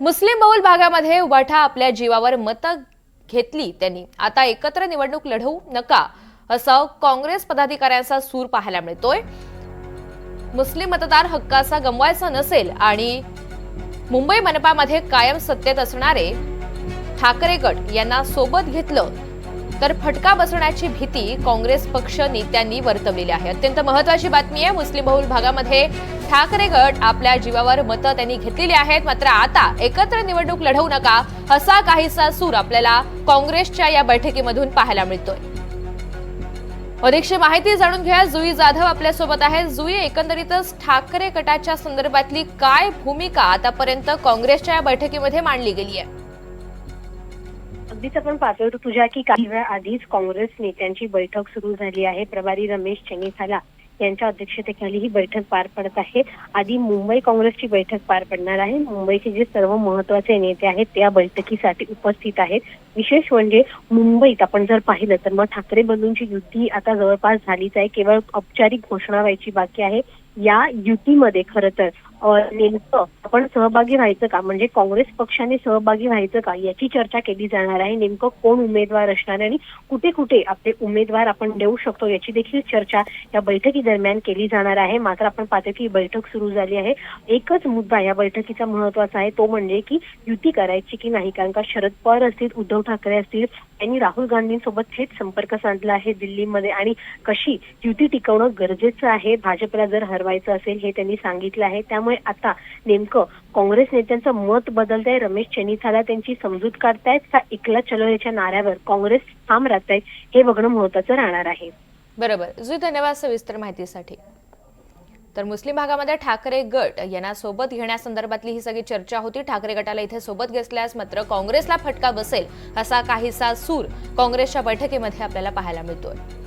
मुस्लिम बहुल भागामध्ये वठा आपल्या जीवावर मतं घेतली त्यांनी. आता एकत्र निवडणूक लढवू नका असं काँग्रेस पदाधिकाऱ्यांचा सूर पाहायला मिळतोय. मुस्लिम मतदार हक्काचा गमवायचा नसेल आणि मुंबई मनपामध्ये कायम सत्तेत असणारे ठाकरे गट यांना सोबत घेतलं तर फटका बसण्याची भीती काँग्रेस पक्ष नेत्यांनी वर्तवलेली आहे. अत्यंत महत्वाची बातमी आहे मुस्लिम बहुल भागामध्ये ठाकरे गट आपल्या जीवावर मतं त्यांनी घेतलेली आहेत. मात्र आता एकत्र निवडणूक लढवू नका असा काहीसा सूर आपल्याला काँग्रेसच्या या बैठकीमधून पाहायला मिळतोय. अधिकची माहिती जाणून घ्या जुई जाधव आपल्यासोबत आहे जुई एकंदरीतच ठाकरे गटाच्या संदर्भातली काय भूमिका आतापर्यंत काँग्रेसच्या या बैठकीमध्ये मांडली गेली आहे? अगदीच आपण पाहतो तुझ्या की काही वेळ आधीच काँग्रेस नेत्यांची बैठक सुरू झाली आहे. प्रभारी रमेश चेन्नीथाला यांच्या अध्यक्षतेखाली ही बैठक पार पडत आहे. आधी मुंबई काँग्रेसची बैठक पार पडणार आहे. मुंबईचे जे सर्व महत्त्वाचे नेते आहेत त्या बैठकीसाठी उपस्थित आहेत. विशेष म्हणजे मुंबईत आपण जर पाहिलं तर मग ठाकरे बंधूंची युती आता जवळपास झालीच आहे. केवळ औपचारिक घोषणा व्हायची बाकी आहे. या युतीमध्ये खरं तर नेमकं आपण सहभागी व्हायचं का? म्हणजे काँग्रेस पक्षाने सहभागी व्हायचं का? याची चर्चा केली जाणार आहे. नेमकं कोण उमेदवार असणार आणि कुठे कुठे आपले उमेदवार आपण देऊ शकतो याची देखील चर्चा या बैठकी दरम्यान केली जाणार आहे. मात्र आपण पाहतो की बैठक सुरू झाली आहे. एकच मुद्दा या बैठकीचा महत्त्वाचा आहे. तो म्हणजे की युती करायची की नाही? कारण का शरद पवार असतील उद्धव ठाकरे असतील यांनी राहुल गांधींसोबत थेट संपर्क साधला आहे दिल्लीमध्ये. आणि कशी युती टिकवणं गरजेचं आहे? भाजपला जर हर ठरवायचं असेल हे त्यांनी सांगितलं आहे. त्यामुळे आता नेमकं काँग्रेस नेत्यांचं मत बदलत आहे रमेश चेनिथाला त्यांची समजूत काढतायत. का इकला चलो याच्या नाऱ्यावर काँग्रेस ठाम राहत आहे हे बघणं महत्वाचं राहणार आहे. बरोबर. जुई धन्यवाद सविस्तर माहितीसाठी. तर मुस्लिम भागामध्ये ठाकरे गट यांना सोबत घेण्यासंदर्भातली ही सगळी चर्चा होती. ठाकरे गटाला इथे सोबत घेतल्यास मात्र काँग्रेसला फटका बसेल असा काहीसा सूर काँग्रेसच्या बैठकीमध्ये आपल्याला पाहायला मिळतोय.